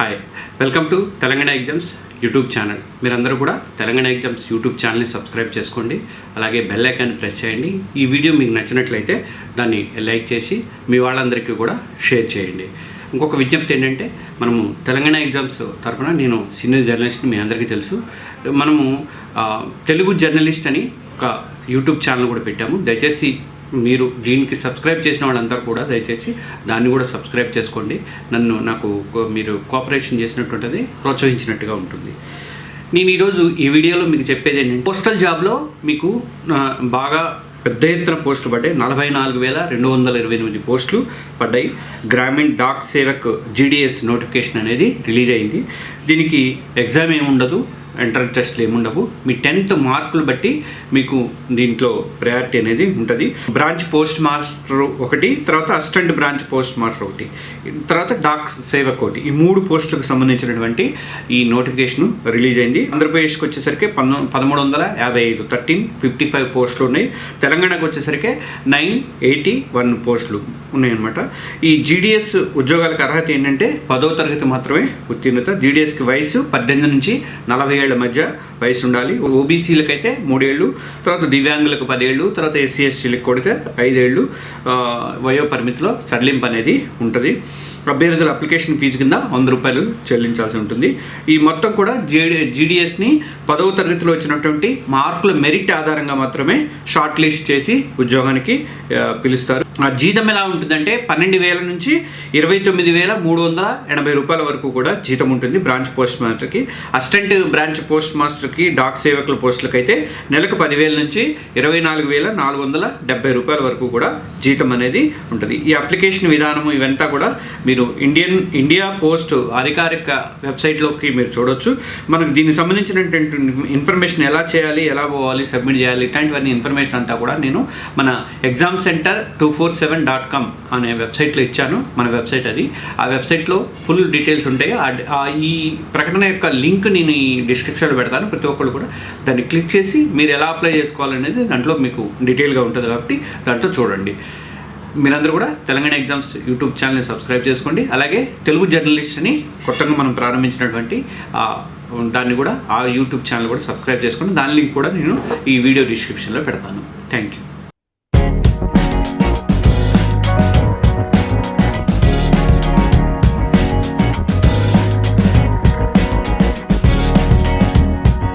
Hi welcome to Telangana exams YouTube channel మీరందరూ కూడా Telangana exams YouTube ఛానల్ని సబ్స్క్రైబ్ చేసుకోండి. అలాగే బెల్ ఐకాన్ ప్రెస్ చేయండి. ఈ వీడియో మీకు నచ్చినట్లయితే దాన్ని లైక్ చేసి మీ వాళ్ళందరికీ కూడా షేర్ చేయండి. ఇంకొక విజ్ఞప్తి ఏంటంటే మనము తెలంగాణ ఎగ్జామ్స్ తరఫున నేను సీనియర్ జర్నలిస్ట్ మీ అందరికీ తెలుసు. మనము తెలుగు జర్నలిస్ట్ అని ఒక యూట్యూబ్ ఛానల్ కూడా పెట్టాము. దయచేసి మీరు దీనికి సబ్స్క్రైబ్ చేసిన వాళ్ళందరూ కూడా దయచేసి దాన్ని కూడా సబ్స్క్రైబ్ చేసుకోండి. నన్ను నాకు కో- మీరు కోఆపరేషన్ చేసినటువంటిది ప్రోత్సహించినట్టుగా ఉంటుంది. నేను ఈరోజు ఈ వీడియోలో మీకు చెప్పేది ఏంటంటే పోస్టల్ జాబ్లో మీకు బాగా పెద్ద ఎత్తున పోస్టులు పడ్డాయి. నలభై నాలుగు వేల రెండు వందల ఇరవై ఎనిమిది పోస్టులు పడ్డాయి. గ్రామీణ్ డాక్ సేవక్ జీడిఎస్ నోటిఫికేషన్ అనేది రిలీజ్ అయింది. దీనికి ఎగ్జామ్ ఏమి ఉండదు ఎంట్రన్స్ టెస్ట్లు ఏముండవు. మీ టెన్త్ మార్కులు బట్టి మీకు దీంట్లో ప్రయారిటీ అనేది ఉంటుంది. బ్రాంచ్ పోస్ట్ మాస్టర్ ఒకటి తర్వాత అసిస్టెంట్ బ్రాంచ్ పోస్ట్ మాస్టర్ ఒకటి తర్వాత డాక్ సేవక్ ఒకటి. ఈ మూడు పోస్టులకు సంబంధించినటువంటి ఈ నోటిఫికేషన్ రిలీజ్ అయింది. ఆంధ్రప్రదేశ్కి వచ్చేసరికి పన్నె పదమూడు వందల యాభై ఐదు థర్టీన్ ఫిఫ్టీ ఫైవ్ పోస్టులు ఉన్నాయి. తెలంగాణకు వచ్చేసరికి నైన్ ఎయిటీ వన్ పోస్టులు ఉన్నాయన్నమాట. ఈ జీడిఎస్ ఉద్యోగాలకు అర్హత ఏంటంటే పదో తరగతి మాత్రమే ఉత్తీర్ణత. జీడిఎస్కి వయసు పద్దెనిమిది నుంచి నలభై ఏళ్ళ మధ్య వయసు ఉండాలి ఓబీసీలకైతే మూడేళ్ళు తర్వాత దివ్యాంగులకు పదేళ్ళు తర్వాత ఎస్సీ ఎస్టీలకు కొడితే ఐదేళ్ళు. వయో పరిమితిలో సడలింపు అనేది ఉంటుంది. అభ్యర్థుల అప్లికేషన్ ఫీజు కింద వంద రూపాయలు చెల్లించాల్సి ఉంటుంది. ఈ మొత్తం కూడా జేడి జీడిఎస్ని పదవ తరగతిలో వచ్చినటువంటి మార్కుల మెరిట్ ఆధారంగా మాత్రమే షార్ట్ లిస్ట్ చేసి ఉద్యోగానికి పిలుస్తారు. ఆ జీతం ఎలా ఉంటుందంటే పన్నెండు వేల నుంచి ఇరవై తొమ్మిది వేల మూడు వందల ఎనభై రూపాయల వరకు కూడా జీతం ఉంటుంది బ్రాంచ్ పోస్ట్ మాస్టర్కి అసిస్టెంట్ బ్రాంచ్ పోస్ట్ మాస్టర్కి డాక్ సేవకుల పోస్టులకు అయితే నెలకు పదివేల నుంచి ఇరవై నాలుగు వేల నాలుగు వందల డెబ్బై రూపాయల వరకు కూడా జీతం అనేది ఉంటుంది. ఈ అప్లికేషన్ విధానం ఇవంతా కూడా మీరు ఇండియన్ ఇండియా పోస్ట్ అధికారిక వెబ్సైట్లోకి మీరు చూడొచ్చు. మనకు దీనికి సంబంధించినటువంటి ఇన్ఫర్మేషన్ ఎలా చేయాలి ఎలా పోవాలి సబ్మిట్ చేయాలి ఇట్లాంటివన్నీ ఇన్ఫర్మేషన్ అంతా కూడా నేను మన exam centre two four seven dot com అనే వెబ్సైట్లో ఇచ్చాను మన వెబ్సైట్ అది. ఆ వెబ్సైట్లో ఫుల్ డీటెయిల్స్ ఉంటాయి. ఆ- ఈ ప్రకటన యొక్క లింక్ నేను ఈ డిస్క్రిప్షన్లో పెడతాను ప్రతి ఒక్కళ్ళు కూడా దాన్ని క్లిక్ చేసి మీరు ఎలా అప్లై చేసుకోవాలనేది దాంట్లో మీకు డీటెయిల్గా ఉంటుంది కాబట్టి దాంట్లో చూడండి. మీరందరూ కూడా తెలంగాణ ఎగ్జామ్స్ యూట్యూబ్ ఛానల్ని సబ్స్క్రైబ్ చేసుకోండి. అలాగే తెలుగు జర్నలిస్ట్ని కొత్తగా మనం ప్రారంభించినటువంటి దాన్ని కూడా ఆ యూట్యూబ్ ఛానల్ కూడా సబ్స్క్రైబ్ చేసుకోండి దాని లింక్ కూడా నేను ఈ వీడియో డిస్క్రిప్షన్లో పెడతాను. Thank you